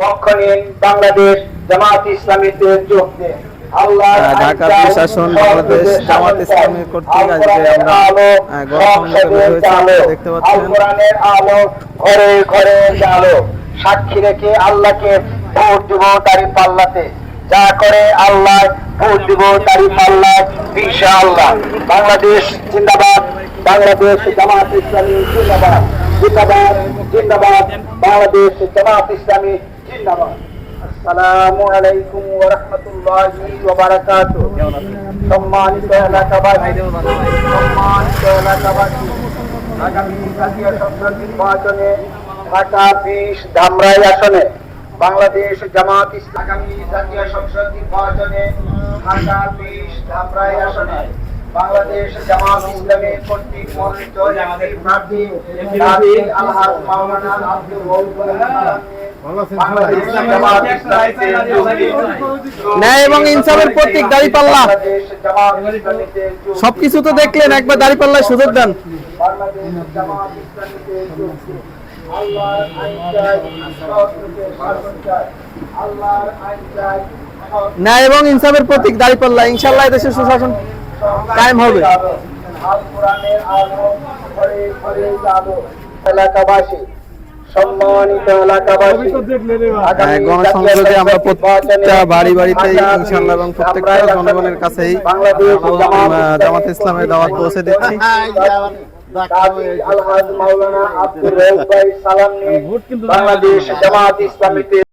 পক্ষ নিন বাংলাদেশ জামাত ইসলামীতে যোগ দিন ঢাকা প্রশাসন বাংলাদেশ জামাত ইসলামী কর্তৃক আজকে আমরা, আহ, হয়েছে, দেখতে পাচ্ছেন। আলো ঘরে ঘরে আলো। সাক্ষী রেখে আল্লাহকে ভোট দিব তারি পাল্লাতে। যা করে আল্লাহ ভোট দিব তারি পাল্লায় ইনশাআল্লাহ। বাংলাদেশ জিন্দাবাদ বাংলাদেশ জামাত ইসলামী জিন্দাবাদ। জিন্দাবাদ জিন্দাবাদ বাংলাদেশ জামাত ইসলামী আসসালামু আলাইকুম ওয়া রাহমাতুল্লাহি ওয়া বারাকাতুহু সম্মানিত এলাকাবাসী সম্মানিত এলাকাবাসী বাংলাদেশ জামাত ইসলাম জাতীয় সংসদ নির্বাচনে ঢাকা বিশ ধামরাই আসনে বাংলাদেশ জামাত ইসলামী কর্তৃক মনোনীত একটি প্রার্থী দাবি আলহাজ মাওলানা আব্দুল। ন্যায় এবং ইনসাফের প্রতীক দাঁড়িপাল্লা। সবকিছু তো দেখলেন একবার দাঁড়িপাল্লায় সুযোগ দেন ন্যায় এবং ইনসাফের প্রতীক দাঁড়িপাল্লা ইনশাল্লাহ এদেশের সুশাসন কায়েম হবে। আল কোরআনের আলো ঘরে ঘরে আলো এলাকাবাসী সম্মানিত এলাকাবাসী হ্যাঁ, গণসংযোগে আমরা প্রত্যেকটা বাড়ি বাড়িতে ইনশাল্লাহ এবং প্রত্যেকটা জনগণের কাছেই জামাত ইসলামের দাওয়াত পৌঁছে দিচ্ছি দাবি আলহাজ মাওলানা আব্দুর রউফ ভাই সালাম নিয়ে বাংলাদেশ জামাত ইসলামীতে